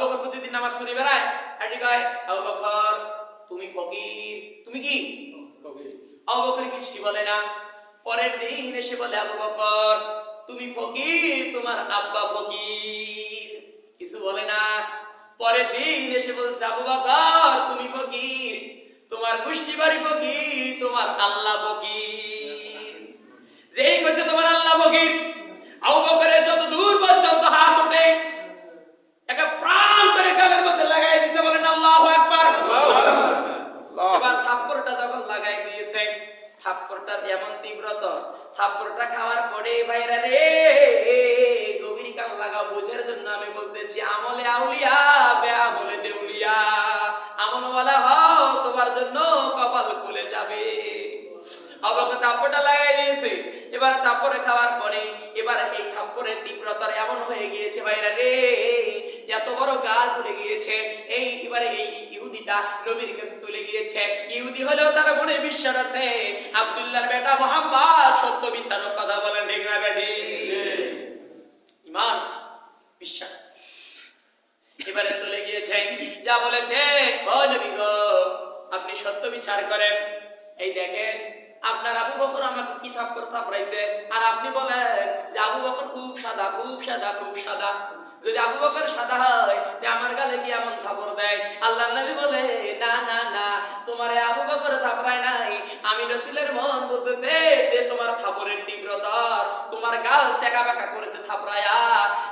বকর প্রতিদিন নামাজ পড়ে বেড়ায় আটি কয় আবু বকর তুমি ফকির। তুমি কি? আবু বকর কিছু বলে না। পরের দিন এসে বলে আবু বকর তুমি ফকির তোমার আব্বা ফকির। কিছু বলে না। পরের দিন এসে বলছে আবু বকর তুমি ফকির তোমার গোষ্ঠী বাড়ি ফকির তোমার আল্লাহ ফকির যেই কইছে তোমার আল্লাহ ফকির আবু বকরের যত দূর পর্যন্ত হাত ওঠে একে প্রাণ করে গালের মধ্যে লাগাই দিয়েছে বলেন আল্লাহু আকবার এবার থাপ্পড়টা যখন লাগাই দিয়েছে থাপ্পড়টার যেমন তীব্রতর থাপ্পড়টা খাওয়ার পরে ভাইরা রে অবকে থাপ্পড়টা লাগাই দিয়েছে। এবার থাপ্পড়ে খাওয়ার পরে, এবার এই থাপ্পড়ের তীব্রতার এমন হয়ে গিয়েছে ভাইরা রে, এত বড় গাল ফুলে গিয়েছে। এই এবারে এই ইহুদিটা নবীর কাছে চলে গিয়েছে। ইহুদি হলেও তার মনে বিশ্বাস আছে। আব্দুল্লাহর বেটা মোহাম্মদ সত্য বিচারক কথা বলেন, ঠিক না বেটি? ইমান, বিশ্বাস। এবারে চলে গিয়েছে, যা বলেছে, ও নবী গো, আপনি সত্য বিচার করেন। এই দেখেন আপনার আবু বকর আমাকে কি থাপ্পড় থাপড়াইছে? আর আপনি বলেন যে আবু বকর খুব সাদা খুব সাদা খুব সাদা। যদি আবু বকর সাদা হয় যে আমার গালে কি এমন থাপড় দেয়? আল্লাহ নবী বলে, না না না, তোমার আবু বকর থাপড়ায় নাই। আমি রসুলের মন বলতেছে যে তোমার থাপড়ের তীব্রতার, তোমার গাল সেকা বেকা করেছে থাপড়ায়া।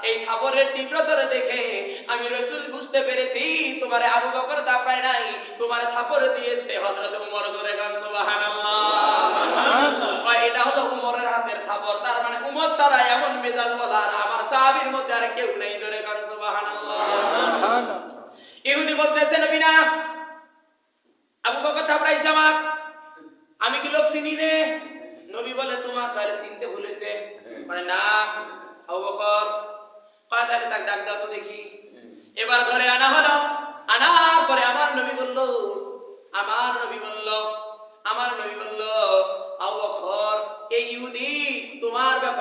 এই থাপড়ের তীব্রতার দেখে আমি রসুল বুঝতে পেরেছি, তোমার আবু বকর থাপড়ায় নাই। তোমার থাপড় দিয়েছে হযরত উমর ধরে গান সুবহানাল্লাহ। এটা হলো উমরের হাতের তার মানে উমর ছাড়া এমন মেজাজ আমার সাহাবীর মধ্যে আর কেউ নেই ধরে সুবহানাল্লাহ। ইহুদি বলতেছে নবী না আবু বকর থাপড়াইছে আমার। আমি কি লোক চিনি রে? নবী বলে তোমার তাহলে চিনতে ভুলেছে। মানে না আবু বকর কয় তাহলে তাকে ডাক দাও তো দেখি। এবার ধরে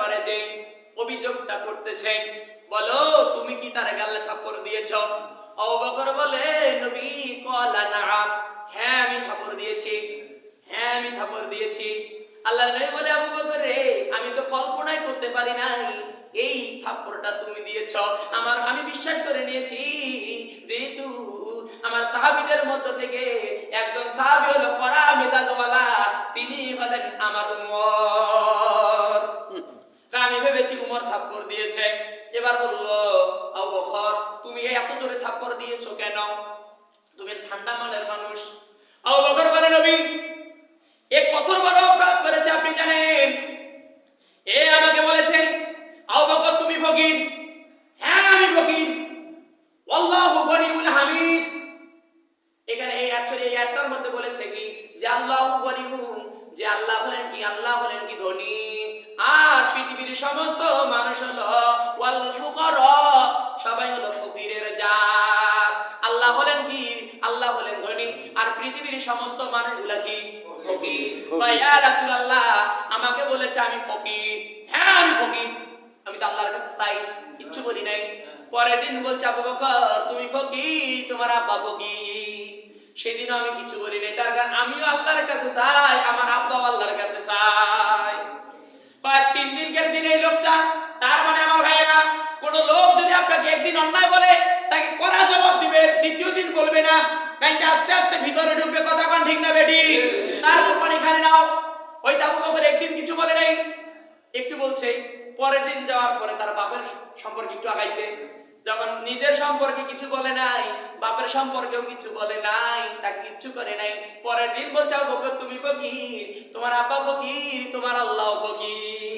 ব্যাপারে যে অভিযোগটা করতেছে বলো, তুমি কি তার গালে থাপ্পড় দিয়েছ? আবু বকর বলে, নবী, কলা নাম হ্যাঁ আমি থাপ্পড় দিয়েছি। হ্যাঁ আমি থাপ্পড় দিয়েছি। আল্লাহ নবী বলে, আবু বকর রে, আমি তো কল্পনাই করতে পারি নাই। এই থাপ্পড়টা তুমি দিয়েছ। আমার, আমি বিশ্বাস করে নিয়েছি যেহেতু আমার সাহাবীদের মধ্য থেকে একজন সাহাবী হলো কড়া মেজাজওয়ালা। তিনি হলেন আমার উমর থাপ্পড় দিয়েছে। এবার বলল আবু বকর তুমি এত জোরে থাপ্পড় দিয়েছ কেন? তুমি ঠান্ডা মানের মানুষ। আবু বকর বলে, নবী, এ কত বড় অপরাধ করেছে, আপনি জানেন? এ আমাকে বলেছে আবু বকর তুমি ফকির? হ্যাঁ আমি ফকির। আল্লাহু গনিউল হামিদ। এখানে এই অ্যাকচুয়ালি এই একটার মধ্যে বলেছে কি? যে আল্লাহু গনিউম যে আল্লাহ হলেন কি? আল্লাহ হলেন কি ধনী। সমস্ত মানুষ হলো ওয়াল ফুকারা সবাই হলো ফকিরের জাত। আল্লাহ হলেন কি? আল্লাহ হলেন ধনী। আর পৃথিবীর সমস্ত মানুষগুলা কি? ফকির। ইয়া রাসূলুল্লাহ আমাকে বলেছে আমি ফকির। হ্যাঁ আমি ফকির। আমি তো আল্লাহর কাছে চাই কিচ্ছু বলি নাই। পরের দিন বলছে আবু বকর তুমি ফকির তোমার আব্বা ফকির। সেদিন আমি কিছু বলি নাই। তার কারণ আমিও আল্লাহর কাছে চাই আমার আব্বাও আল্লাহর কাছে চাই তিন দিনকের দিন এই লোকটা। তার মানে আমার ভাইয়েরা কোন লোক যদি আপনাকে একদিন অন্যায় বলে, তাকে কড়া জবাব দিবে, দ্বিতীয় দিন বলবে না। কাইতে আস্তে আস্তে ভিতরে ঢুকবে, কথা কোন ঠিক না বেডি তার কোরবানি খানে নাও। ওই তাবু বকর একদিন কিছু বলে নাই। একটু বলছে, পরের দিন যাওয়ার পরে তার বাপের সম্পর্কে একটু আগাইছে। যখন নিজের সম্পর্কে কিছু বলে নাই, বাপের সম্পর্কেও কিছু বলে নাই, তাকে কিচ্ছু করে নাই। পরের দিন বলছে তুমি ফকির, তোমার আব্বা ফকির, তোমার আল্লাহ ফকির।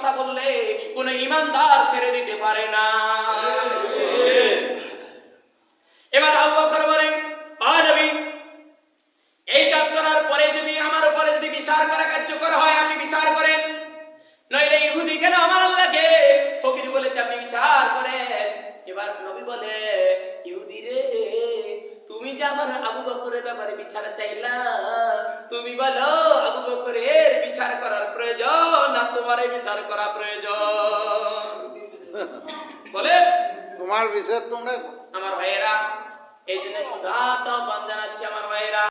কথা বললে কোন ইমানদার ছেড়ে দিতে পারে না। এবার আল্লাহ বলেন এই কাজ করার পরে যদি আমার উপরে যদি বিচার করা কার্যকর হয়, আপনি বিচার করেন। নইলে ইহুদি কেন আমার লাগে ফকির বলেছে, আপনি বিচার করেন। এবার নবী বলে, ইহুদি রে, তুমি যে আমার বকরের ব্যাপারে বিচার চাইলা তুমি বলো আবু বকরের বিচার করার প্রয়োজন না তোমারে বিচার করা প্রয়োজন? বলে। তোমার বিষয়ে তোমরা আমার ভাইয়েরা এই জন্য উদাহরণ জানাচ্ছি আমার ভাইয়েরা।